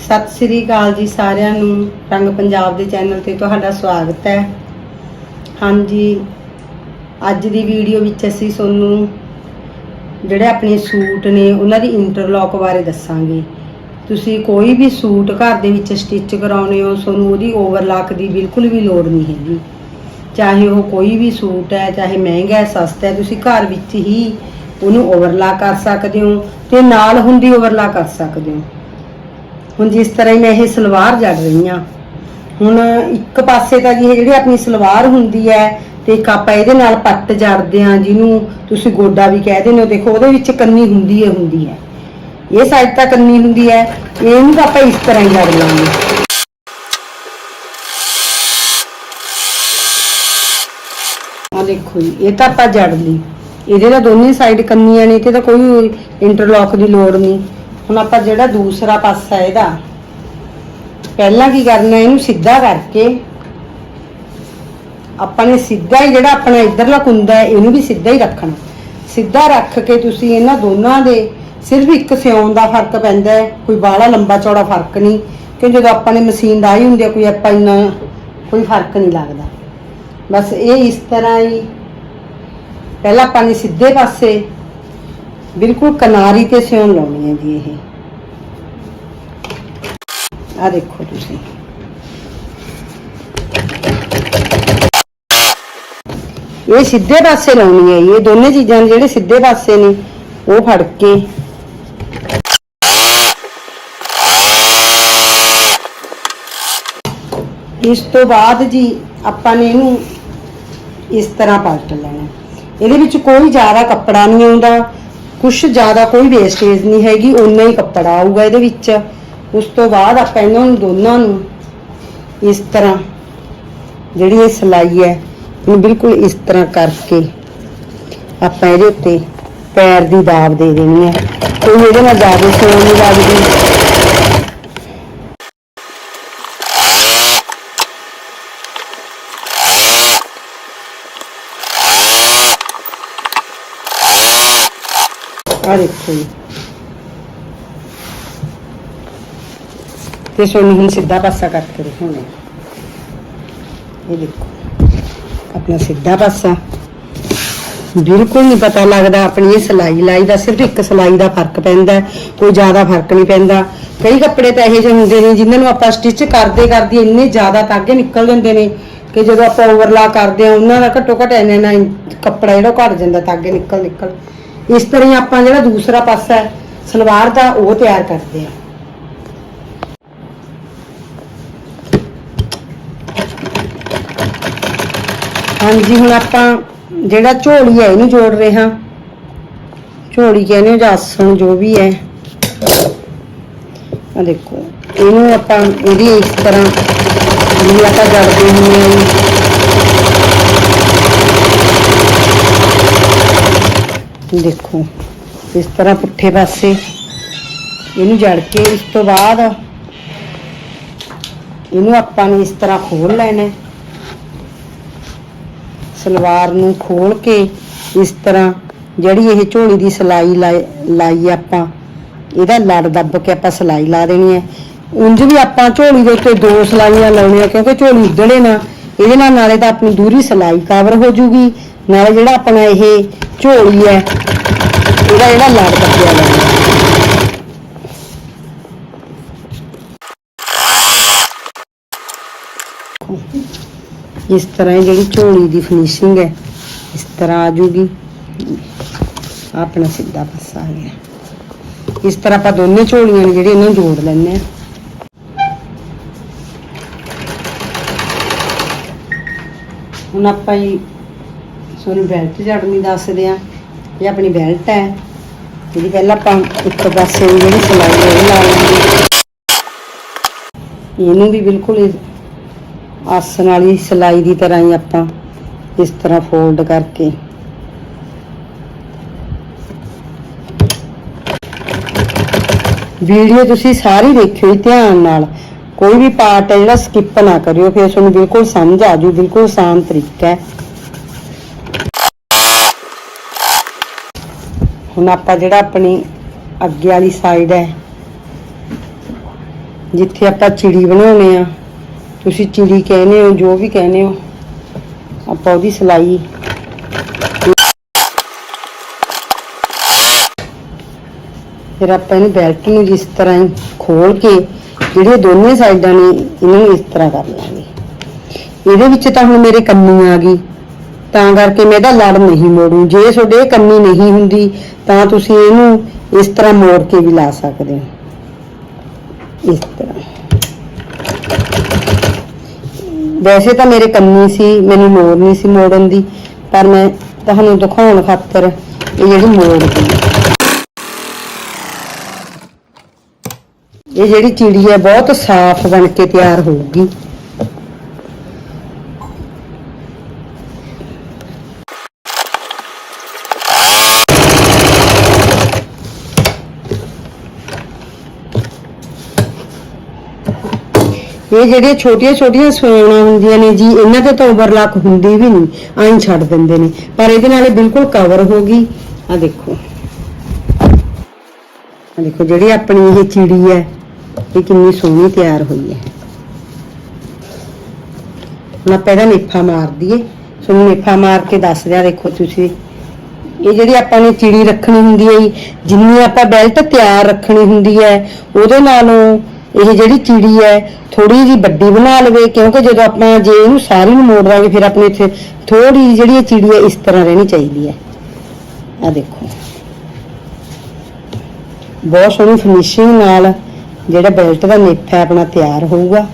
ਸਤਿ ਸ੍ਰੀ ਅਕਾਲ ਜੀ ਸਾਰਿਆਂ ਨੂੰ, ਰੰਗ ਪੰਜਾਬ ਦੇ ਚੈਨਲ ਤੇ ਤੁਹਾਡਾ ਸਵਾਗਤ ਹੈ। ਹਾਂਜੀ, ਅੱਜ ਦੀ ਵੀਡੀਓ ਵਿੱਚ ਅਸੀਂ ਤੁਹਾਨੂੰ ਜਿਹੜੇ ਆਪਣੇ ਸੂਟ ਨੇ, ਉਹਨਾਂ ਦੀ ਇੰਟਰਲੌਕ ਬਾਰੇ ਦੱਸਾਂਗੇ। ਤੁਸੀਂ ਕੋਈ ਵੀ ਸੂਟ ਘਰ ਦੇ ਵਿੱਚ ਸਟਿਚ ਕਰਾਉਣੇ ਹੋ, ਤੁਹਾਨੂੰ ਉਹਦੀ ਓਵਰਲਾਕ ਦੀ ਬਿਲਕੁਲ ਵੀ ਲੋੜ ਨਹੀਂ ਹੈਗੀ। ਚਾਹੇ ਉਹ ਕੋਈ ਵੀ ਸੂਟ ਹੈ, ਚਾਹੇ ਮਹਿੰਗਾ ਹੈ, ਸਸਤਾ ਹੈ, ਤੁਸੀਂ ਘਰ ਵਿੱਚ ਹੀ ਉਹਨੂੰ ਓਵਰਲਾਕ ਕਰ ਸਕਦੇ ਹੋ ਤੇ ਨਾਲ ਹੁੰਦੀ ਓਵਰਲਾਕ ਕਰ ਸਕਦੇ ਹੋ। ਹੁਣ ਜਿਸ ਤਰ੍ਹਾਂ ਹੀ ਮੈਂ ਇਹ ਸਲਵਾਰ ਜੜ ਰਹੀ ਹਾਂ, ਹੁਣ ਇੱਕ ਪਾਸੇ ਤਾਂ ਜੀ ਇਹ ਜਿਹੜੀ ਆਪਣੀ ਸਲਵਾਰ ਹੁੰਦੀ ਹੈ ਤੇ ਇੱਕ ਆਪਾਂ ਇਹਦੇ ਨਾਲ ਪੱਟ ਜੜਦੇ ਹਾਂ, ਜਿਹਨੂੰ ਤੁਸੀਂ ਗੋਡਾ ਵੀ ਕਹਿ ਦਿੰਦੇ ਦੇਖੋ ਉਹਦੇ ਵਿੱਚ ਕੰਨੀ ਹੁੰਦੀ ਹੈ ਹੁੰਦੀ ਹੈ। ਇਹ ਸਾਈਡ ਤਾਂ ਕੰਨੀ ਹੁੰਦੀ ਹੈ, ਇਹਨੂੰ ਤਾਂ ਆਪਾਂ ਇਸ ਤਰ੍ਹਾਂ ਹੀ ਜੜ ਲਾਂਗੇ। ਆ ਦੇਖੋ ਜੀ, ਇਹ ਤਾਂ ਆਪਾਂ ਜੜ ਲਈ। ਇਹਦੇ ਤਾਂ ਦੋਨੇ ਸਾਈਡ ਕੰਨੀਆਂ ਨੇ ਤੇ ਤਾਂ ਕੋਈ ਇੰਟਰਲੌਕ ਦੀ ਲੋੜ ਨਹੀਂ। ਹੁਣ ਆਪਾਂ ਜਿਹੜਾ ਦੂਸਰਾ ਪਾਸਾ ਇਹਦਾ, ਪਹਿਲਾਂ ਕੀ ਕਰਨਾ, ਇਹਨੂੰ ਸਿੱਧਾ ਕਰਕੇ, ਆਪਾਂ ਨੇ ਸਿੱਧਾ ਹੀ ਜਿਹੜਾ ਆਪਣਾ ਇਧਰਲਾ ਕੁੰਦਾ ਹੈ, ਇਹਨੂੰ ਵੀ ਸਿੱਧਾ ਹੀ ਰੱਖਣਾ। ਸਿੱਧਾ ਰੱਖ ਕੇ ਤੁਸੀਂ ਇਹਨਾਂ ਦੋਨਾਂ ਦੇ ਸਿਰਫ ਇੱਕ ਸਿਉਣ ਦਾ ਫ਼ਰਕ ਪੈਂਦਾ ਹੈ, ਕੋਈ ਬਾਹਲਾ ਲੰਬਾ ਚੌੜਾ ਫ਼ਰਕ ਨਹੀਂ, ਕਿ ਜਦੋਂ ਆਪਾਂ ਨੇ ਮਸ਼ੀਨ ਲਾਈ ਹੁੰਦੀ ਹੈ, ਕੋਈ ਆਪਾਂ ਇੰਨਾ, ਕੋਈ ਫ਼ਰਕ ਨਹੀਂ ਲੱਗਦਾ। ਬਸ ਇਹ ਇਸ ਤਰ੍ਹਾਂ ਹੀ, ਪਹਿਲਾਂ ਆਪਾਂ ਨੇ ਸਿੱਧੇ ਪਾਸੇ ਬਿਲਕੁਲ ਕਿਨਾਰੀ ਤੇ ਸਿਉਣ ਲਾਉਣੀ ਹੈ ਜੀ ਇਹ। ਆ ਦੇਖੋ ਤੁਸੀਂ। ਇਹ ਸਿੱਧੇ ਪਾਸੇ ਲਾਉਣੀ ਹੈ ਇਹ ਦੋਨੇ ਚੀਜ਼ਾਂ ਜਿਹੜੇ ਸਿੱਧੇ ਪਾਸੇ ਨੇ, ਉਹ ਫੜ ਕੇ। ਇਸ ਤੋਂ ਬਾਅਦ ਜੀ ਆਪਾਂ ਨੇ ਇਹਨੂੰ ਇਸ ਤਰ੍ਹਾਂ ਪਲਟ ਲੈਣਾ। ਇਹਦੇ ਵਿੱਚ ਕੋਈ ਜ਼ਿਆਦਾ ਕੱਪੜਾ ਨਹੀਂ ਆਉਂਦਾ ਕੁਛ ਜ਼ਿਆਦਾ ਕੋਈ ਵੇਸਟੇਜ ਨਹੀਂ ਹੈਗੀ, ਓਨਾ ਹੀ ਕੱਪੜਾ ਆਊਗਾ ਇਹਦੇ ਵਿੱਚ। ਉਸ ਤੋਂ ਬਾਅਦ ਆਪਾਂ ਇਹਨਾਂ ਨੂੰ ਦੋਨਾਂ ਨੂੰ ਇਸ ਤਰ੍ਹਾਂ ਜਿਹੜੀ ਇਹ ਸਲਾਈ ਹੈ, ਇਹਨੂੰ ਬਿਲਕੁਲ ਇਸ ਤਰ੍ਹਾਂ ਕਰਕੇ ਆਪਾਂ ਇਹਦੇ ਉੱਤੇ ਪੈਰ ਦੀ ਦਾਬ ਦੇ ਦੇਣੀ ਹੈ। ਕੋਈ ਇਹਦੇ ਨਾਲ ਜ਼ਿਆਦਾ ਸੋਣ ਨਹੀਂ ਲੱਗਦੀ। ਆ ਦੇਖੋ ਜੀ। ਤੇ ਸੋਨੂੰ ਹੁਣ ਸਿੱਧਾ ਪਾਸਾ ਕਰਕੇ ਦਿਖਾਉਣਾ ਇਹ ਦੇਖੋ, ਆਪਣਾ ਸਿੱਧਾ ਪਾਸਾ। ਬਿਲਕੁਲ ਨਹੀਂ ਪਤਾ ਲੱਗਦਾ, ਆਪਣੀ ਇਹ ਸਲਾਈ ਲਾਈ ਦਾ ਸਿਰਫ ਇੱਕ ਸਲਾਈ ਦਾ ਫ਼ਰਕ ਪੈਂਦਾ ਕੋਈ ਜ਼ਿਆਦਾ ਫ਼ਰਕ ਨਹੀਂ ਪੈਂਦਾ। ਕਈ ਕੱਪੜੇ ਤਾਂ ਇਹੋ ਜਿਹੇ ਹੁੰਦੇ ਨੇ ਜਿਨ੍ਹਾਂ ਨੂੰ ਆਪਾਂ ਸਟਿਚ ਕਰਦੇ ਕਰਦੇ ਇੰਨੇ ਜ਼ਿਆਦਾ ਤਾਗੇ ਨਿਕਲ ਜਾਂਦੇ ਨੇ ਕਿ ਜਦੋਂ ਆਪਾਂ ਓਵਰਲਾ ਕਰਦੇ ਆ ਉਹਨਾਂ ਦਾ ਘੱਟੋ ਘੱਟ ਇੰਨਾ ਕੱਪੜਾ ਜਿਹੜਾ ਘਟ ਜਾਂਦਾ ਤਾਗੇ ਨਿਕਲ ਨਿਕਲ। ਇਸ ਤਰ੍ਹਾਂ ਹੀ ਆਪਾਂ ਜਿਹੜਾ ਦੂਸਰਾ ਪਾਸਾ ਹੈ, ਸਲਵਾਰ ਦਾ, ਉਹ ਤਿਆਰ ਕਰਦੇ ਆ ਹਾਂਜੀ, ਹੁਣ ਆਪਾਂ ਜਿਹੜਾ ਝੋਲੀ ਹੈ, ਇਹਨੂੰ ਜੋੜ ਰਹੇ ਹਾਂ। ਝੋਲੀ ਕਹਿੰਦੇ ਹੋ ਜਾਂ ਆਸਣ ਜੋ ਵੀ ਹੈ। ਆ ਦੇਖੋ, ਇਹਨੂੰ ਆਪਾਂ ਇਹਦੀ ਇਸ ਤਰ੍ਹਾਂ ਜਿਵੇਂ ਆਪਾਂ ਜੜਦੇ ਹੁੰਦੇ ਹਾਂ ਦੇਖੋ, ਇਸ ਤਰ੍ਹਾਂ ਪੁੱਠੇ ਪਾਸੇ ਇਹਨੂੰ ਜੜ ਕੇ ਇਸ ਤੋਂ ਬਾਅਦ ਇਹਨੂੰ ਆਪਾਂ ਨੇ ਇਸ ਤਰ੍ਹਾਂ ਖੋਲ ਲੈਣਾ ਸਲਵਾਰ ਨੂੰ ਖੋਲ ਕੇ ਇਸ ਤਰ੍ਹਾਂ ਜਿਹੜੀ ਇਹ ਝੋਲੀ ਦੀ ਸਲਾਈ ਲਾਈ ਲਾਈ ਆਪਾਂ, ਇਹਦਾ ਲੜ ਦੱਬ ਕੇ ਆਪਾਂ ਸਲਾਈ ਲਾ ਦੇਣੀ ਹੈ। ਉਂਝ ਵੀ ਆਪਾਂ ਝੋਲੀ ਦੇ ਉੱਤੇ ਦੋ ਸਲਾਈਆਂ ਲਾਉਣੀਆਂ, ਕਿਉਂਕਿ ਝੋਲੀ ਉਧੜੇ ਨਾ, ਇਹਦੇ ਨਾਲ ਨਾਲੇ ਤਾਂ ਆਪਣੀ ਦੂਰੀ ਸਲਾਈ ਕਵਰ ਹੋ ਜੂਗੀ। ਨਾਲੇ ਜਿਹੜਾ ਆਪਣਾ ਇਹ ਝੋਲੀ ਹੈ, ਇਹਦਾ ਜਿਹੜਾ ਲੜ ਦੱਬਿਆ ਜਾਣਾ ਇਸ ਤਰ੍ਹਾਂ ਜਿਹੜੀ ਝੋਲੀ ਦੀ ਫਿਨਿਸ਼ਿੰਗ ਹੈ, ਇਸ ਤਰ੍ਹਾਂ ਆ ਜੂਗੀ। ਆਪਣਾ ਸਿੱਧਾ ਪਾਸਾ ਆ ਗਿਆ। ਇਸ ਤਰ੍ਹਾਂ ਆਪਾਂ ਦੋਨੇ ਝੋਲੀਆਂ ਨੇ ਜਿਹੜੇ ਇਹਨਾਂ ਨੂੰ ਜੋੜ ਲੈਣੇ ਆ ਹੁਣ ਆਪਾਂ ਹੀ ਸੋਨੂੰ ਬੈਲਟ ਜੜਨੀ ਦੱਸਦੇ ਆ, ਇਹ ਆਪਣੀ ਬੈਲਟ ਹੈ। ਜਿਹੜੀ ਪਹਿਲਾਂ ਆਪਾਂ ਇੱਕ ਪਾਸੇ ਦੀ ਜਿਹੜੀ ਸਲਾਈ ਹੈ, ਉਹ ਲਾ ਲਾਂਗੇ ਇਹਨੂੰ ਵੀ ਬਿਲਕੁਲ ਇਸ ਆਸਣ ਵਾਲੀ ਸਲਾਈ ਦੀ ਤਰ੍ਹਾਂ ਹੀ ਆਪਾਂ ਇਸ ਤਰ੍ਹਾਂ ਫੋਲਡ ਕਰਕੇ। ਵੀਡੀਓ ਤੁਸੀਂ ਸਾਰੀ ਦੇਖਿਓ ਜੀ ਧਿਆਨ ਨਾਲ। ਕੋਈ ਵੀ ਪਾਰਟ ਹੈ ਜਿਹੜਾ ਸਕਿਪ ਨਾ ਕਰਿਓ, ਫਿਰ ਤੁਹਾਨੂੰ ਬਿਲਕੁਲ ਸਮਝ ਆ ਜੂ, ਬਿਲਕੁਲ ਆਸਾਨ ਤਰੀਕਾ ਹੈ। ਹੁਣ ਆਪਾਂ ਜਿਹੜਾ ਆਪਣੀ ਅੱਗੇ ਵਾਲੀ ਸਾਈਡ ਹੈ, ਜਿੱਥੇ ਆਪਾਂ ਚਿੜੀ ਬਣਾਉਨੇ ਆ ਤੁਸੀਂ ਚਿੜੀ ਕਹਿੰਦੇ ਹੋ, ਜੋ ਵੀ ਕਹਿੰਦੇ ਹੋ, ਆਪਾਂ ਉਹਦੀ ਸਿਲਾਈ ਫਿਰ ਆਪਾਂ ਇਹਨੂੰ ਬੈਲਟ ਨੂੰ ਜਿਸ ਤਰ੍ਹਾਂ ਹੀ ਖੋਲ ਕੇ, ਜਿਹੜੇ ਦੋਨੇ ਸਾਈਡਾਂ ਨੇ, ਇਹਨਾਂ ਨੂੰ ਇਸ ਤਰ੍ਹਾਂ ਕਰ ਲਾਂਗੇ। ਇਹਦੇ ਵਿੱਚ ਤਾਂ ਹੁਣ ਮੇਰੇ ਕੰਨੀ ਆ ਗਈ। ਤਾਂ ਕਰਕੇ ਮੈਂ ਇਹਦਾ ਲੜ ਨਹੀਂ ਮੋੜੂ। ਜੇ ਤੁਹਾਡੇ ਇਹ ਕੰਨੀ ਨਹੀਂ ਹੁੰਦੀ, ਤਾਂ ਤੁਸੀਂ ਇਹਨੂੰ ਇਸ ਤਰ੍ਹਾਂ ਮੋੜ ਕੇ ਵੀ ਲਾ ਸਕਦੇ ਹੋ। ਇਸ ਤਰ੍ਹਾਂ। ਵੈਸੇ ਤਾਂ ਮੇਰੇ ਕੰਨੀ ਸੀ, ਮੈਨੂੰ ਮੋੜ ਨਹੀਂ ਸੀ ਮੋੜਨ ਦੀ, ਪਰ ਮੈਂ ਤੁਹਾਨੂੰ ਦਿਖਾਉਣ ਖਾਤਰ ਇਹ ਜਿਹੜੀ ਮੋੜ ਦੀ। ਇਹ ਜਿਹੜੀ ਚਿੜੀ ਹੈ, ਬਹੁਤ ਸਾਫ਼ ਬਣ ਕੇ ਤਿਆਰ ਹੋਊਗੀ। ਇਹ ਜਿਹੜੀਆਂ ਛੋਟੀਆਂ ਛੋਟੀਆਂ ਸੋਨਾ ਹੁੰਦੀਆਂ ਨੇ ਜੀ, ਇਹਨਾਂ ਤੇ ਤਾਂ ਓਵਰਲੈਕ ਹੁੰਦੀ ਵੀ ਨਹੀਂ ਐਂ ਛੱਡ ਦਿੰਦੇ ਨੇ। ਪਰ ਇਹਦੇ ਨਾਲ ਇਹ ਬਿਲਕੁਲ ਕਵਰ ਹੋ ਗਈ। ਆ ਦੇਖੋ। ਆ ਦੇਖੋ, ਜਿਹੜੀ ਆਪਣੀ ਇਹ ਚਿੜੀ ਹੈ, ਇਹ ਕਿੰਨੀ ਸੋਹਣੀ ਤਿਆਰ ਹੋਈ ਹੈ। ਹੁਣ ਆਪਾਂ ਇਹਦਾ ਨਿੱਫਾ ਮਾਰ ਦਈਏ। ਤੁਹਾਨੂੰ ਨਿੱਫਾ ਮਾਰ ਕੇ ਦੱਸ ਦਿਆ, ਦੇਖੋ ਤੁਸੀਂ। ਇਹ ਜਿਹੜੀ ਆਪਾਂ ਨੇ ਚਿੜੀ ਰੱਖਣੀ ਹੁੰਦੀ ਹੈ ਜਿੰਨੀ ਆਪਾਂ ਬੈਲਟ ਤਿਆਰ ਰੱਖਣੀ ਹੁੰਦੀ ਹੈ, ਉਹਦੇ ਨਾਲੋਂ ਇਹ ਜਿਹੜੀ ਚਿੜੀ ਹੈ ਥੋੜੀ ਜੀ ਵੱਡੀ ਬਣਾ ਲਵੇ, ਕਿਉਂਕਿ ਜਦੋਂ ਆਪਾਂ ਜੇ ਇਹਨੂੰ ਸਾਰੀ ਨੂੰ ਮੋੜ ਦਾਂਗੇ, ਫਿਰ ਆਪਣੇ ਇੱਥੇ ਥੋੜੀ ਜਿਹੜੀ ਇਹ ਚਿੜੀ ਹੈ, ਇਸ ਤਰ੍ਹਾਂ ਰਹਿਣੀ ਚਾਹੀਦੀ ਹੈ। ਆ ਦੇਖੋ। ਬਹੁਤ ਸੋਹਣੀ ਫਿਨਿਸ਼ਿੰਗ ਨਾਲ ਜਿਹੜਾ ਬੈਲਟ ਦਾ ਨਿੱਫ ਹੈ, ਆਪਣਾ ਤਿਆਰ ਹੋਊਗਾ।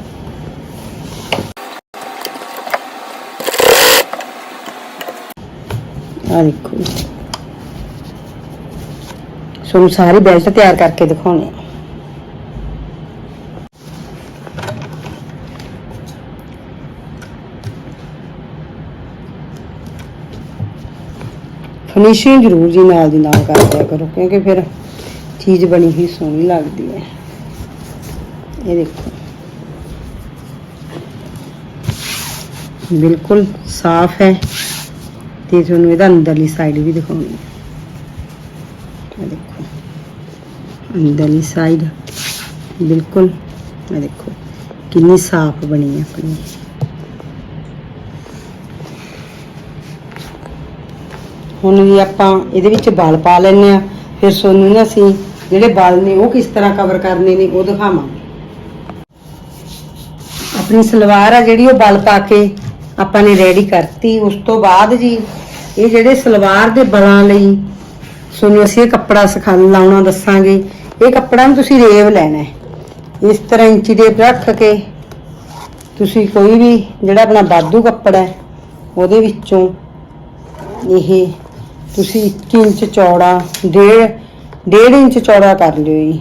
ਆ ਦੇਖੋ। ਸੋ ਸਾਰੀ ਬੈਲਟ ਤਿਆਰ ਕਰਕੇ ਦਿਖਾਉਣੇ ਆ ਫਿਨਿਸ਼ਿੰਗ ਜ਼ਰੂਰ ਜੀ ਨਾਲ ਦੀ ਨਾਲ ਕਰ ਦਿਆ ਕਰੋ, ਕਿਉਂਕਿ ਫਿਰ ਚੀਜ਼ ਬਣੀ ਹੀ ਸੋਹਣੀ ਲੱਗਦੀ ਹੈ। ਇਹ ਦੇਖੋ। ਬਿਲਕੁਲ ਸਾਫ਼ ਹੈ ਤੇ ਤੁਹਾਨੂੰ ਇਹਦਾ ਅੰਦਰਲੀ ਸਾਈਡ ਵੀ ਦਿਖਾਉਣੀ ਹੈ। ਇਹ ਦੇਖੋ। ਅੰਦਰਲੀ ਸਾਈਡ ਬਿਲਕੁਲ। ਇਹ ਦੇਖੋ, ਕਿੰਨੀ ਸਾਫ਼ ਬਣੀ ਹੈ ਆਪਣੀ। ਹੁਣ ਵੀ ਆਪਾਂ ਇਹਦੇ ਵਿੱਚ ਵਾਲ ਪਾ ਲੈਣੇ ਆ ਫਿਰ ਤੁਹਾਨੂੰ ਨਾ ਅਸੀਂ ਜਿਹੜੇ ਵਾਲ ਨੇ ਉਹ ਕਿਸ ਤਰ੍ਹਾਂ ਕਵਰ ਕਰਨੇ ਨੇ ਉਹ ਦਿਖਾਵਾਂਗੇ। ਆਪਣੀ ਸਲਵਾਰ ਆ ਜਿਹੜੀ ਉਹ ਵਾਲ ਪਾ ਕੇ ਆਪਾਂ ਨੇ ਰੈਡੀ ਕਰਤੀ। ਉਸ ਤੋਂ ਬਾਅਦ ਜੀ ਇਹ ਜਿਹੜੇ ਸਲਵਾਰ ਦੇ ਬਲਾਂ ਲਈ ਤੁਹਾਨੂੰ ਅਸੀਂ ਇਹ ਕੱਪੜਾ ਸਿਖਾ ਲਾਉਣਾ ਦੱਸਾਂਗੇ। ਇਹ ਕੱਪੜਾ ਨੂੰ ਤੁਸੀਂ ਰੇਵ ਲੈਣਾ ਹੈ। ਇਸ ਤਰ੍ਹਾਂ ਇੰਚੀ ਟੇਪ ਰੱਖ ਕੇ ਤੁਸੀਂ ਕੋਈ ਵੀ ਜਿਹੜਾ ਆਪਣਾ ਬਾਦੂ ਕੱਪੜਾ ਹੈ, ਉਹਦੇ ਵਿੱਚੋਂ ਇਹ ਤੁਸੀਂ 1 ਇੰਚ ਚੌੜਾ ਡੇਢ ਡੇਢ ਇੰਚ ਚੌੜਾ ਕਰ ਲਿਓ ਜੀ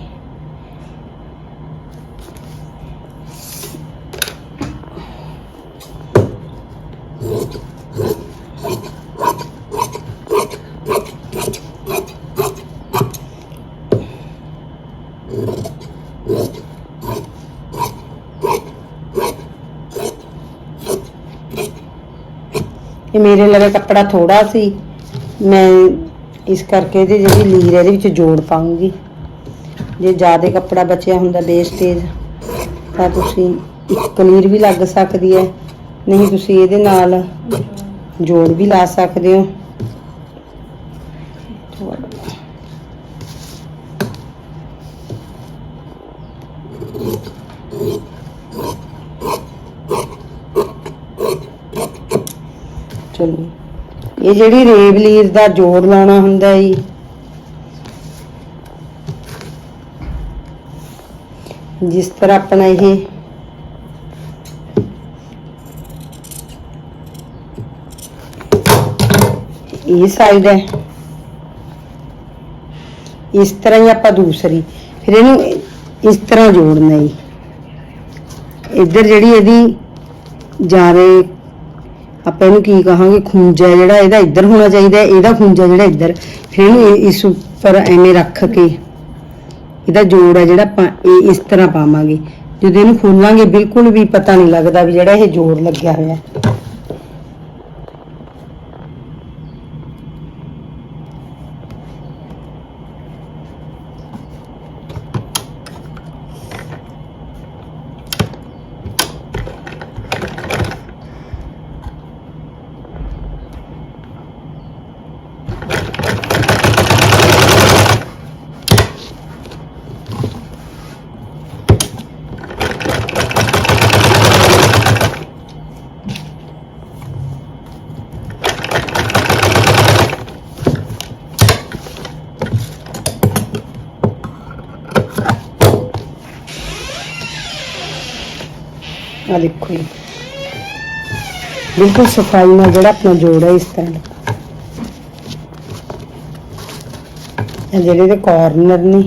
ਇਹ ਮੇਰੇ ਲਵੇ ਕੱਪੜਾ ਥੋੜਾ ਸੀ ਮੈਂ ਇਸ ਕਰਕੇ ਇਹਦੀ ਜਿਹੜੀ ਲੀਰ ਹੈ, ਇਹਦੇ ਵਿੱਚ ਜੋੜ ਪਾਉਂਗੀ ਜੇ ਜ਼ਿਆਦਾ ਕੱਪੜਾ ਬਚਿਆ ਹੁੰਦਾ ਵੇਸਟੇਜ ਤਾਂ ਤੁਸੀਂ ਇੱਕ ਲੀਰ ਵੀ ਲੱਗ ਸਕਦੀ ਹੈ। ਨਹੀਂ, ਤੁਸੀਂ ਇਹਦੇ ਨਾਲ ਜੋੜ ਵੀ ਲਾ ਸਕਦੇ ਹੋ। ਚਲੋ। ਇਹ ਜਿਹੜੀ ਰੇਬ ਲੀਰ ਦਾ ਜੋੜ ਲਾਉਣਾ ਹੁੰਦਾ ਈ ਜਿਸ ਤਰ੍ਹਾਂ ਆਪਣਾ ਇਹ ਇਹ ਸਾਈਡ ਹੈ। ਇਸ ਤਰ੍ਹਾਂ ਹੀ ਆਪਾਂ ਦੂਸਰੀ, ਫਿਰ ਇਹਨੂੰ ਇਸ ਤਰ੍ਹਾਂ ਜੋੜਨਾ ਹੈ ਇੱਧਰ ਜਿਹੜੀ ਇਹਦੀ ਜਾਰੇ ਆਪਾਂ ਇਹਨੂੰ ਕੀ ਕਹਾਂਗੇ ਖੂੰਜਾ ਜਿਹੜਾ ਇਹਦਾ ਇੱਧਰ ਹੋਣਾ ਚਾਹੀਦਾ ਹੈ, ਇਹਦਾ ਖੂੰਜਾ ਜਿਹੜਾ ਇੱਧਰ। ਫਿਰ ਇਹਨੂੰ ਇਸ ਉੱਪਰ ਐਵੇਂ ਰੱਖ ਕੇ ਇਹਦਾ ਜੋੜ ਹੈ ਜਿਹੜਾ ਆਪਾਂ ਇਹ ਇਸ ਤਰ੍ਹਾਂ ਪਾਵਾਂਗੇ। ਜਦੋਂ ਇਹਨੂੰ ਖੋਲਾਂਗੇ ਬਿਲਕੁਲ ਵੀ ਪਤਾ ਨਹੀਂ ਲੱਗਦਾ ਵੀ ਜਿਹੜਾ ਇਹ ਜੋੜ ਲੱਗਿਆ ਹੋਇਆ ਹੈ। ਆ ਦੇਖੋ ਜੀ ਬਿਲਕੁਲ ਸਫ਼ਾਈ ਨਾਲ ਜਿਹੜਾ ਆਪਣਾ ਜੋੜ ਹੈ ਇਸ ਤਰ੍ਹਾਂ ਜਿਹੜੇ ਦੇ ਕਾਰਨਰ ਨੇ।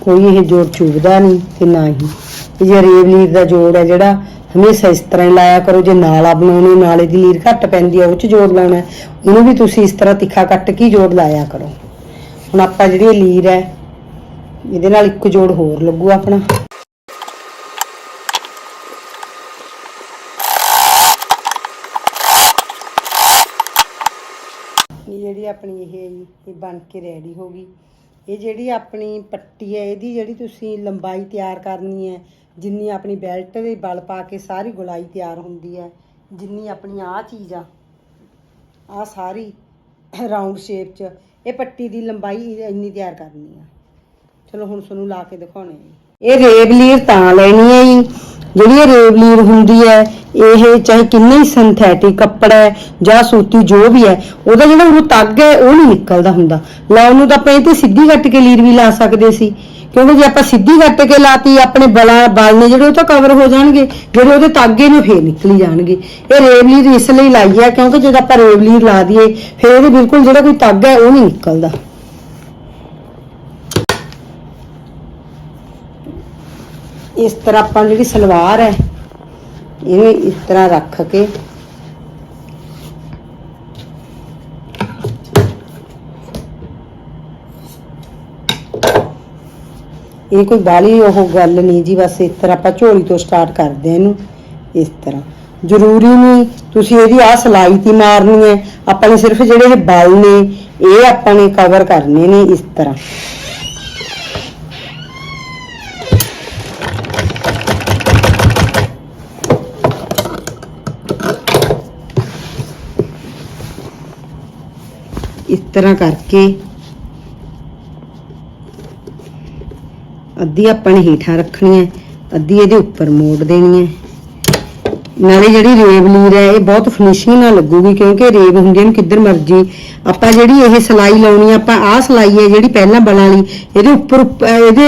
ਕੋਈ ਇਹ ਜੋੜ ਚੁਭਦਾ ਨਹੀਂ ਤੇ ਨਾ ਹੀ। ਇਹ ਜੇ ਰੇਵ ਲੀਰ ਦਾ ਜੋੜ ਹੈ ਜਿਹੜਾ, ਹਮੇਸ਼ਾ ਇਸ ਤਰ੍ਹਾਂ ਲਾਇਆ ਕਰੋ, ਜੇ ਨਾਲਾ ਬਣਾਉਣੇ, ਨਾਲੇ ਦੀ ਲੀਰ ਘੱਟ ਪੈਂਦੀ ਹੈ ਉਹ ਚ ਜੋੜ ਲਾਉਣਾ ਉਹਨੂੰ ਵੀ ਤੁਸੀਂ ਇਸ ਤਰ੍ਹਾਂ ਤਿੱਖਾ ਕੱਟ ਕੇ ਜੋੜ ਲਾਇਆ ਕਰੋ। ਹੁਣ ਆਪਾਂ ਜਿਹੜੀ ਲੀਰ ਹੈ ਇਹਦੇ ਨਾਲ ਇੱਕ ਜੋੜ ਹੋਰ ਲੱਗੂ ਆਪਣਾ। ਇਹ ਜਿਹੜੀ ਆਪਣੀ ਇਹ ਹੈ ਜੀ, ਇਹ ਬਣ ਕੇ ਰੈਡੀ ਹੋ ਗਈ। ਇਹ ਜਿਹੜੀ ਆਪਣੀ ਪੱਟੀ ਹੈ ਇਹਦੀ ਜਿਹੜੀ ਤੁਸੀਂ ਲੰਬਾਈ ਤਿਆਰ ਕਰਨੀ ਹੈ ਜਿੰਨੀ ਆਪਣੀ ਬੈਲਟ ਦੇ ਬਲ ਪਾ ਕੇ ਸਾਰੀ ਗੁਲਾਈ ਤਿਆਰ ਹੁੰਦੀ ਹੈ ਜਿੰਨੀ ਆਪਣੀ ਆਹ ਚੀਜ਼ ਆ ਆ ਸਾਰੀ ਰਾਉਂਡ ਸ਼ੇਪ 'ਚ ਇਹ ਪੱਟੀ ਦੀ ਲੰਬਾਈ ਇੰਨੀ ਤਿਆਰ ਕਰਨੀ ਆ। ਚਲੋ ਹੁਣ ਤੁਹਾਨੂੰ ਲਾ ਕੇ ਦਿਖਾਉਣੇ ਆ। ਇਹ ਰੇਬਲੀਰ ਤਾਂ ਲੈਣੀ ਹੈ ਜੀ। ਜਿਹੜੀ ਇਹ ਰੇਬ ਲੀਰ ਹੁੰਦੀ ਹੈ ਇਹ ਚਾਹੇ ਕਿੰਨਾ ਹੀ ਸਿੰਥੈਟਿਕ ਕੱਪੜਾ ਹੈ ਜਾਂ ਸੂਤੀ ਜੋ ਵੀ ਹੈ, ਉਹਦਾ ਜਿਹੜਾ ਉਹ ਤੱਗ ਹੈ, ਉਹ ਨਹੀਂ ਨਿਕਲਦਾ ਹੁੰਦਾ। ਲਾਉਣ ਨੂੰ ਤਾਂ ਆਪਾਂ ਇਹ ਤੇ ਸਿੱਧੀ ਕੱਟ ਕੇ ਲੀਰ ਵੀ ਲਾ ਸਕਦੇ ਸੀ। ਕਿਉਂਕਿ ਜੇ ਆਪਾਂ ਸਿੱਧੀ ਕੱਟ ਕੇ ਲਾਤੀ, ਆਪਣੇ ਬਲਾਂ ਬਲ ਨੇ ਜਿਹੜੇ ਉਹ ਤਾਂ ਕਵਰ ਹੋ ਜਾਣਗੇ, ਜਿਹੜੇ ਉਹਦੇ ਤਾਗੇ ਨੇ ਫੇਰ ਨਿਕਲੀ ਜਾਣਗੇ। ਇਹ ਰੇਬਲੀਰ ਇਸ ਲਈ ਲਾਈ ਹੈ, ਕਿਉਂਕਿ ਜਦੋਂ ਆਪਾਂ ਰੇਬਲੀਰ ਲਾ ਦਈਏ, ਫਿਰ ਇਹਦੇ ਬਿਲਕੁਲ ਜਿਹੜਾ ਕੋਈ ਤੱਗ ਹੈ, ਉਹ ਨਹੀਂ ਨਿਕਲਦਾ। ਇਸ ਤਰ੍ਹਾਂ ਆਪਾਂ ਜਿਹੜੀ ਸਲਵਾਰ ਹੈ, ਇਹਨੂੰ ਇਸ ਤਰ੍ਹਾਂ ਰੱਖ ਕੇ ਇਹ ਕੋਈ ਬਾਲੀ ਉਹ ਗੱਲ ਨਹੀਂ ਜੀ, ਬਸ ਇਸ ਤਰ੍ਹਾਂ ਆਪਾਂ ਝੋਲੀ ਤੋਂ ਸਟਾਰਟ ਕਰਦੇ ਹਾਂ ਇਹਨੂੰ, ਇਸ ਤਰ੍ਹਾਂ। ਜ਼ਰੂਰੀ ਨਹੀਂ ਤੁਸੀਂ ਇਹਦੀ ਆ ਸਲਾਈ ਤੀ ਮਾਰਨੀ ਹੈ, ਆਪਾਂ ਨੇ ਸਿਰਫ ਜਿਹੜੇ ਇਹ ਬਲ ਨੇ, ਇਹ ਆਪਾਂ ਨੇ ਕਵਰ ਕਰਨੇ ਨੇ ਇਸ ਤਰ੍ਹਾਂ। ਇਸ ਤਰ੍ਹਾਂ ਕਰਕੇ ਅੱਧੀ ਆਪਾਂ ਨੇ ਹੀਠਾਂ ਰੱਖਣੀ ਹੈ, ਅੱਧੀ ਇਹਦੇ ਉੱਪਰ ਮੋੜ ਦੇਣੀ ਹੈ। ਨਾਲੇ ਜਿਹੜੀ ਰੇਬ ਲੀਰ ਹੈ, ਇਹ ਬਹੁਤ ਫਿਨਿਸ਼ਿੰਗ ਨਾਲ ਲੱਗੂਗੀ, ਕਿਉਂਕਿ ਰੇਬ ਹੁੰਦੀ ਹੈ ਕਿੱਧਰ ਮਰਜ਼ੀ। ਆਪਾਂ ਜਿਹੜੀ ਇਹ ਸਲਾਈ ਲਾਉਣੀ ਆ ਆਪਾਂ ਆਹ ਸਲਾਈ ਹੈ ਜਿਹੜੀ ਪਹਿਲਾਂ ਬਲਾਂ ਵਾਲੀ, ਇਹਦੇ ਉੱਪਰ ਉੱਪ- ਅਹ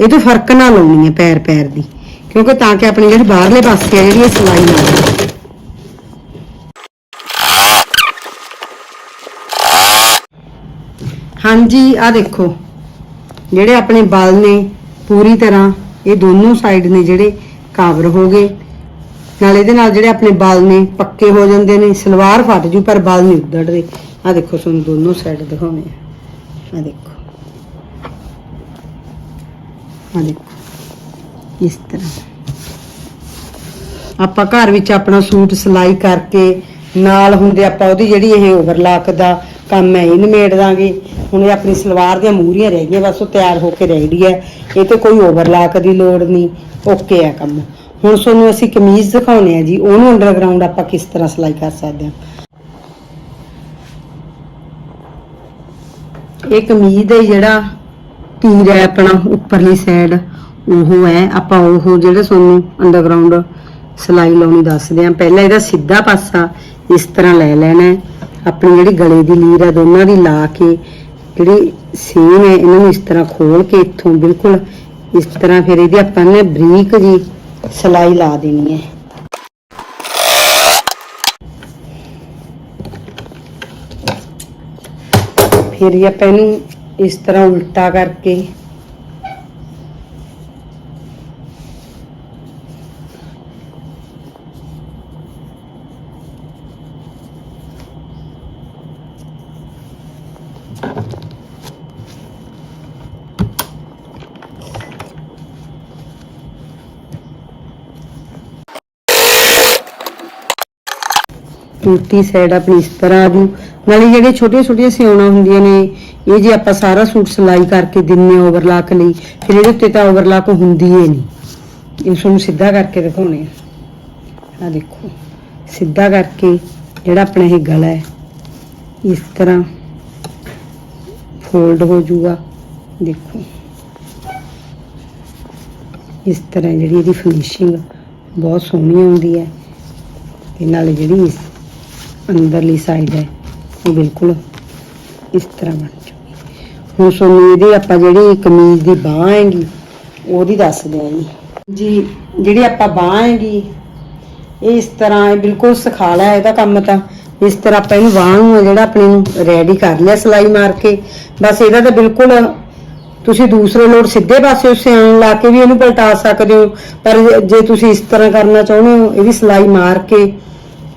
ਇਹਦੇ ਫ਼ਰਕ ਨਾਲ ਲਾਉਣੀ ਹੈ ਪੈਰ ਪੈਰ ਦੀ, ਕਿਉਂਕਿ ਤਾਂ ਕਿ ਆਪਣੀ ਜਿਹੜੀ ਬਾਹਰਲੇ ਪਾਸੇ ਹੈ ਜਿਹੜੀ ਇਹ ਸਲਾਈ ਲਾਉਣੀ ਹਾਂਜੀ ਆ ਦੇਖੋ, ਜਿਹੜੇ ਆਪਣੇ ਬਲ ਨੇ ਪੂਰੀ ਤਰ੍ਹਾਂ ਇਹ ਦੋਨੋਂ ਸਾਈਡ ਨੇ ਜਿਹੜੇ ਕਵਰ ਹੋ ਗਏ। ਨਾਲ ਇਹਦੇ ਨਾਲ ਜਿਹੜੇ ਆਪਣੇ ਬਲ ਨੇ ਪੱਕੇ ਹੋ ਜਾਂਦੇ ਨੇ, ਸਲਵਾਰ ਫਟ ਜੂ, ਪਰ ਬਲ ਨਹੀਂ ਉਧੜਦੇ ਆ ਦੇਖੋ, ਤੁਹਾਨੂੰ ਦੋਨੋਂ ਸਾਈਡ ਦਿਖਾਉਣੇ ਆ। ਆ ਦੇਖੋ। ਆ ਦੇਖੋ। ਇਸ ਤਰ੍ਹਾਂ। ਆਪਾਂ ਘਰ ਵਿੱਚ ਆਪਣਾ ਸੂਟ ਸਿਲਾਈ ਕਰਕੇ ਨਾਲ ਹੁੰਦੇ ਆਪਾਂ ਉਹਦੀ ਜਿਹੜੀ ਇਹ ਓਵਰਲਾਕ ਦਾ ਕੰਮ ਹੈ, ਇਹ ਨਿਮੇੜ ਦਾਂਗੇ। ਹੁਣ ਇਹ ਆਪਣੀ ਸਲਵਾਰ ਦੀਆਂ ਮੂਰੀਆਂ ਰਹਿ ਗਈਆਂ, ਬਸ ਉਹ ਤਿਆਰ ਹੋ ਕੇ ਰੈਡੀ ਹੈ। ਇਹ ਤੇ ਕੋਈ ਓਵਰਲਾਕ ਦੀ ਲੋੜ ਨਹੀਂ ਓਕੇ ਹੈ ਕੰਮ। ਹੁਣ ਤੁਹਾਨੂੰ ਅਸੀਂ ਕਮੀਜ਼ ਦਿਖਾਉਣੇ ਆ ਜੀ, ਉਹਨੂੰ ਅੰਡਰਗਰਾਉਂਡ ਆਪਾਂ ਕਿਸ ਤਰ੍ਹਾਂ ਸਿਲਾਈ ਕਰ ਸਕਦੇ ਹਾਂ? ਇਹ ਕਮੀਜ਼ ਦਾ ਜਿਹੜਾ ਤੀਰ ਹੈ ਆਪਣਾ, ਉੱਪਰਲੀ ਸਾਈਡ ਉਹ ਹੈ, ਆਪਾਂ ਉਹ ਜਿਹੜੇ ਤੁਹਾਨੂੰ ਅੰਡਰਗਰਾਉਂਡ ਸਿਲਾਈ ਲਾਉਣੀ ਦੱਸਦੇ ਆ ਪਹਿਲਾਂ ਇਹਦਾ ਸਿੱਧਾ ਪਾਸਾ ਇਸ ਤਰ੍ਹਾਂ ਲੈ ਲੈਣਾ ਆਪਣੀ ਜਿਹੜੀ ਗਲੇ ਦੀ ਲੀਰ ਹੈ, ਦੋਨਾਂ ਦੀ ਲਾ ਕੇ ਜਿਹੜੀ ਸੇਮ ਹੈ, ਇਹਨਾਂ ਨੂੰ ਇਸ ਤਰ੍ਹਾਂ ਖੋਲ ਕੇ ਇੱਥੋਂ ਬਿਲਕੁਲ ਇਸ ਤਰ੍ਹਾਂ ਫਿਰ ਇਹਦੀ ਆਪਾਂ ਨੇ ਬਰੀਕ ਜੀ ਸਿਲਾਈ ਲਾ ਦੇਣੀ ਹੈ। ਫਿਰ ਇਹ ਆਪਾਂ ਇਹਨੂੰ ਇਸ ਤਰ੍ਹਾਂ ਉਲਟਾ ਕਰਕੇ ਉਲਟੀ ਸਾਈਡ ਆਪਣੀ ਇਸ ਤਰ੍ਹਾਂ ਦੀ ਨਾਲੇ ਜਿਹੜੇ ਛੋਟੀਆਂ ਛੋਟੀਆਂ ਸਿਉਣਾ ਹੁੰਦੀਆਂ ਨੇ, ਇਹ ਜੇ ਆਪਾਂ ਸਾਰਾ ਸੂਟ ਸਿਲਾਈ ਕਰਕੇ ਦਿੰਨੇ ਓਵਰਲਾਕ ਲਈ, ਫਿਰ ਇਹਦੇ ਉੱਤੇ ਤਾਂ ਓਵਰਲਾਕ ਹੁੰਦੀ ਏ ਨਹੀਂ। ਇਸ ਨੂੰ ਸਿੱਧਾ ਕਰਕੇ ਦਿਖਾਉਣੇ ਆ ਦੇਖੋ, ਸਿੱਧਾ ਕਰਕੇ ਜਿਹੜਾ ਆਪਣਾ ਇਹ ਗਲਾ ਹੈ, ਇਸ ਤਰ੍ਹਾਂ ਫੋਲਡ ਹੋ ਜਾਊਗਾ ਦੇਖੋ, ਇਸ ਤਰ੍ਹਾਂ ਜਿਹੜੀ ਇਹਦੀ ਫਿਨਿਸ਼ਿੰਗ ਬਹੁਤ ਸੋਹਣੀ ਆਉਂਦੀ ਹੈ। ਤੇ ਨਾਲ ਜਿਹੜੀ ਇਸ ਅੰਦਰਲੀ ਸਾਈਡ ਹੈ, ਉਹ ਬਿਲਕੁਲ ਇਸ ਤਰ੍ਹਾਂ ਬਣ ਚੁੱਕੀ ਹੁਣ ਤੁਹਾਨੂੰ ਇਹਦੀ ਆਪਾਂ ਜਿਹੜੀ ਕਮੀਜ਼ ਦੀ ਬਾਹ ਹੈਗੀ, ਉਹਦੀ ਦੱਸਦੇ ਆਂ ਜੀ। ਜੀ, ਜਿਹੜੀ ਆਪਾਂ ਬਾਹ ਹੈਗੀ, ਇਹ ਇਸ ਤਰ੍ਹਾਂ ਇਹ ਬਿਲਕੁਲ ਸਿਖਾਲਾ ਹੈ ਇਹਦਾ ਕੰਮ ਤਾਂ। ਇਸ ਤਰ੍ਹਾਂ ਆਪਾਂ ਇਹਨੂੰ ਬਾਹ ਨੂੰ ਜਿਹੜਾ ਆਪਣੇ ਨੂੰ ਰੈਡੀ ਕਰ ਲਿਆ ਸਲਾਈ ਮਾਰ ਕੇ। ਬਸ ਇਹਦਾ ਤਾਂ ਬਿਲਕੁਲ ਤੁਸੀਂ ਦੂਸਰੇ ਲੋਡ ਸਿੱਧੇ ਪਾਸੇ ਸਿਆਣ ਲਾ ਕੇ ਵੀ ਇਹਨੂੰ ਪਲਟਾ ਸਕਦੇ ਹੋ। ਪਰ ਜੇ ਤੁਸੀਂ ਇਸ ਤਰ੍ਹਾਂ ਕਰਨਾ ਚਾਹੁੰਦੇ ਹੋ, ਇਹਦੀ ਸਲਾਈ ਮਾਰ ਕੇ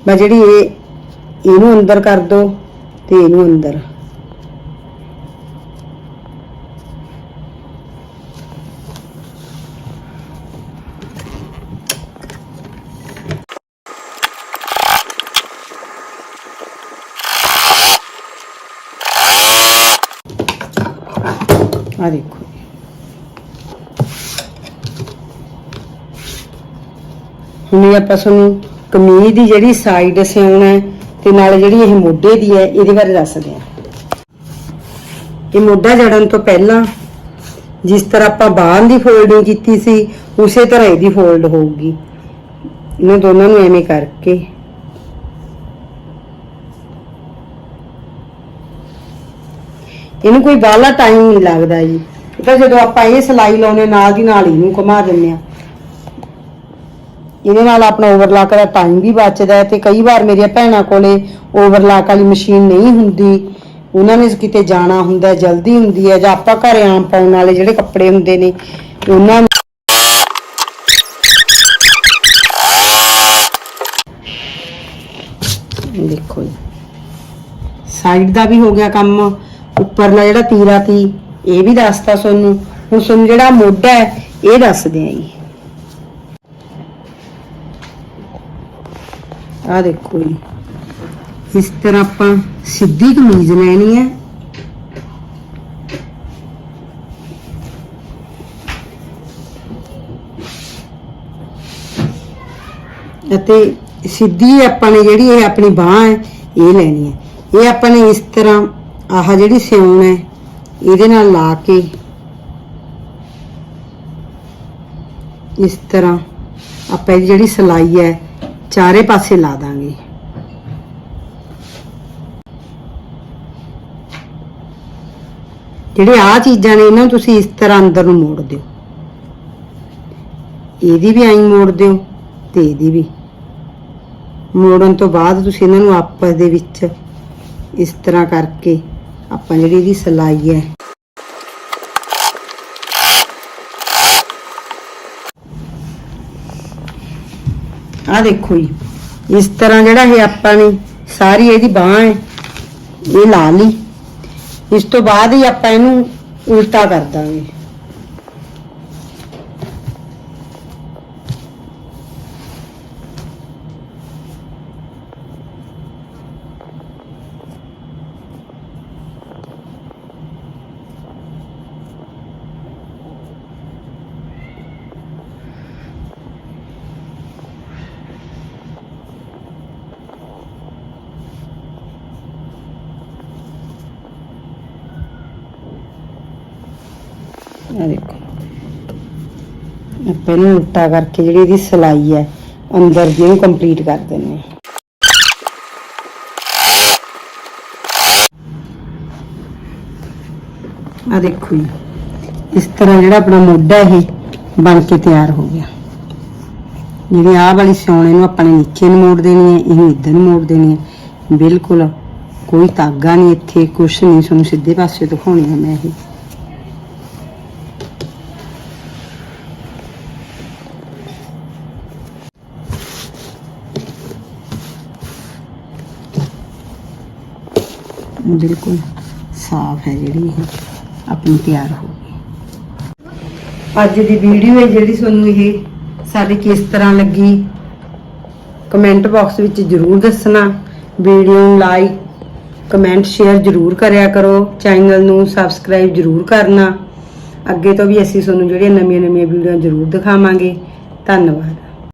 ਬਸ ਜਿਹੜੀ ਇਹ ਇਹਨੂੰ ਅੰਦਰ ਕਰ ਦੋ ਤੇ ਇਹਨੂੰ ਅੰਦਰ। ਆ ਦੇਖੋ ਹੁਣ ਆਪਾਂ ਤੁਹਾਨੂੰ ਕਮੀਜ਼ ਦੀ ਜਿਹੜੀ ਸਾਈਡ ਸਿਉਣਾ ਹੈ ਤੇ ਨਾਲ ਜਿਹੜੀ ਇਹ ਮੋਢੇ ਦੀ ਹੈ, ਇਹਦੇ ਬਾਰੇ ਦੱਸਦੇ ਹਾਂ ਇਹ ਮੋਢਾ ਜੜਨ ਤੋਂ ਪਹਿਲਾਂ ਜਿਸ ਤਰ੍ਹਾਂ ਆਪਾਂ ਬਾਹਾਂ ਦੀ ਫੋਲਡਿੰਗ ਕੀਤੀ ਸੀ, ਉਸੇ ਤਰ੍ਹਾਂ ਇਹਦੀ ਫੋਲਡ ਹੋਊਗੀ। ਇਹਨਾਂ ਦੋਨਾਂ ਨੂੰ ਐਵੇਂ ਕਰਕੇ। ਇਹਨੂੰ ਕੋਈ ਬਾਹਲਾ ਟਾਈਮ ਨਹੀਂ ਲੱਗਦਾ ਜੀ। ਇਹ ਤਾਂ ਜਦੋਂ ਆਪਾਂ ਇਹ ਸਲਾਈ ਲਾਉਨੇ ਨਾਲ ਦੀ ਨਾਲ ਇਹਨੂੰ ਘੁਮਾ ਦਿੰਨੇ ਆ ਇਹਦੇ ਨਾਲ ਆਪਣਾ ਓਵਰਲਾਕ ਦਾ ਟਾਈਮ ਵੀ ਬਚਦਾ ਹੈ ਤੇ ਕਈ ਵਾਰ ਮੇਰੀਆਂ ਭੈਣਾਂ ਕੋਲੇ ਓਵਰਲਾਕ ਵਾਲੀ ਮਸ਼ੀਨ ਨਹੀਂ ਹੁੰਦੀ। ਉਹਨਾਂ ਨੇ ਕਿਤੇ ਜਾਣਾ ਹੁੰਦਾ, ਜਲਦੀ ਹੁੰਦੀ ਹੈ ਜਾਂ ਆਪਾਂ ਘਰੇ ਆਮ ਪਾਉਣ ਵਾਲੇ ਜਿਹੜੇ ਕੱਪੜੇ ਹੁੰਦੇ ਨੇ, ਉਹਨਾਂ ਦੇਖੋ ਜੀ। ਸਾਈਡ ਦਾ ਵੀ ਹੋ ਗਿਆ ਕੰਮ, ਉੱਪਰਲਾ ਜਿਹੜਾ ਤੀਰਾ ਤੀ ਇਹ ਵੀ ਦੱਸਤਾ ਤੁਹਾਨੂੰ। ਹੁਣ ਤੁਹਾਨੂੰ ਜਿਹੜਾ ਮੋਢਾ ਹੈ, ਇਹ ਦੱਸਦੇ ਆਂ ਜੀ। ਆ ਦੇਖੋ ਜੀ। ਇਸ ਤਰ੍ਹਾਂ ਆਪਾਂ ਸਿੱਧੀ ਕਮੀਜ਼ ਲੈਣੀ ਹੈ। ਅਤੇ ਸਿੱਧੀ ਆਪਾਂ ਨੇ ਜਿਹੜੀ ਇਹ ਆਪਣੀ ਬਾਹ ਹੈ, ਇਹ ਲੈਣੀ ਹੈ। ਇਹ ਆਪਾਂ ਨੇ ਇਸ ਤਰ੍ਹਾਂ ਆਹ ਜਿਹੜੀ ਸਿਉਣ ਹੈ, ਇਹਦੇ ਨਾਲ ਲਾ ਕੇ ਇਸ ਤਰ੍ਹਾਂ ਆਪਾਂ ਇਹਦੀ ਜਿਹੜੀ ਸਲਾਈ ਹੈ ਚਾਰੇ ਪਾਸੇ ਲਾ ਦਾਂਗੇ। ਜਿਹੜੇ ਆ ਚੀਜ਼ਾਂ ਨੇ ਇਹਨਾਂ ਨੂੰ ਤੁਸੀਂ ਇਸ ਤਰ੍ਹਾਂ ਅੰਦਰ ਨੂੰ ਮੋੜ ਦਿਓ। ਇਹਦੀ ਵੀ ਐਂ ਮੋੜ ਦਿਓ ਤੇ ਇਹਦੀ ਵੀ। ਮੋੜਨ ਤੋਂ ਬਾਅਦ ਤੁਸੀਂ ਇਹਨਾਂ ਨੂੰ ਆਪਸ ਦੇ ਵਿੱਚ ਇਸ ਤਰ੍ਹਾਂ ਕਰਕੇ ਆਪਾਂ ਜਿਹੜੀ ਇਹਦੀ ਸਲਾਈ ਹੈ ਆ ਦੇਖੋ ਜੀ। ਇਸ ਤਰ੍ਹਾਂ ਜਿਹੜਾ ਇਹ ਆਪਾਂ ਨੇ ਸਾਰੀ ਇਹਦੀ ਬਾਹ ਹੈ, ਇਹ ਲਾ ਲਈ। ਇਸ ਤੋਂ ਬਾਅਦ ਹੀ ਆਪਾਂ ਇਹਨੂੰ ਉਲਟਾ ਕਰ ਦਾਂਗੇ। ਆ ਦੇਖੋ। ਆਪਾਂ ਇਹਨੂੰ ਉਲਟਾ ਕਰਕੇ ਜਿਹੜੀ ਇਹਦੀ ਸਲਾਈ ਹੈ, ਅੰਦਰ ਦੀ ਇਹਨੂੰ ਕੰਪਲੀਟ ਕਰ ਦਿੰਦੇ ਹਾਂ। ਆ ਦੇਖੋ ਜੀ, ਇਸ ਤਰ੍ਹਾਂ ਜਿਹੜਾ ਆਪਣਾ ਮੋਢਾ ਇਹ ਬਣ ਕੇ ਤਿਆਰ ਹੋ ਗਿਆ। ਜਿਹੜੀ ਆਹ ਵਾਲੀ ਸਿਉਣੇ ਨੂੰ ਆਪਾਂ ਨੇ ਨੀਚੇ ਨੂੰ ਮੋੜ ਦੇਣੀ ਹੈ, ਇਹਨੂੰ ਇੱਧਰ ਨੂੰ ਮੋੜ ਦੇਣੀ ਹੈ। ਬਿਲਕੁਲ ਕੋਈ ਧਾਗਾ ਨਹੀਂ ਇੱਥੇ, ਕੁਛ ਨਹੀਂ, ਤੁਹਾਨੂੰ ਸਿੱਧੇ ਪਾਸੇ ਦਿਖਾਉਣੀ ਹੈ ਮੈਂ ਇਹ। ਬਿਲਕੁਲ ਸਾਫ਼ ਹੈ ਜਿਹੜੀ ਇਹ। ਆਪਣੀ ਤਿਆਰ ਹੋ ਗਈ। ਅੱਜ ਦੀ ਵੀਡੀਓ ਹੈ ਜਿਹੜੀ ਤੁਹਾਨੂੰ ਇਹ ਸਾਡੀ ਕਿਸ ਤਰ੍ਹਾਂ ਲੱਗੀ। ਕਮੈਂਟ ਬਾਕਸ ਵਿੱਚ ਜਰੂਰ ਦੱਸਣਾ। ਵੀਡੀਓ ਨੂੰ ਲਾਈਕ ਕਮੈਂਟ ਸ਼ੇਅਰ ਜਰੂਰ ਕਰਿਆ ਕਰੋ। ਚੈਨਲ ਨੂੰ ਸਬਸਕ੍ਰਾਈਬ ਜਰੂਰ ਕਰਨਾ। ਅੱਗੇ ਤੋਂ ਵੀ ਅਸੀਂ ਤੁਹਾਨੂੰ ਜਿਹੜੀਆਂ ਨਵੀਆਂ ਨਵੀਆਂ ਵੀਡੀਓ ਜਰੂਰ ਦਿਖਾਵਾਂਗੇ। ਧੰਨਵਾਦ।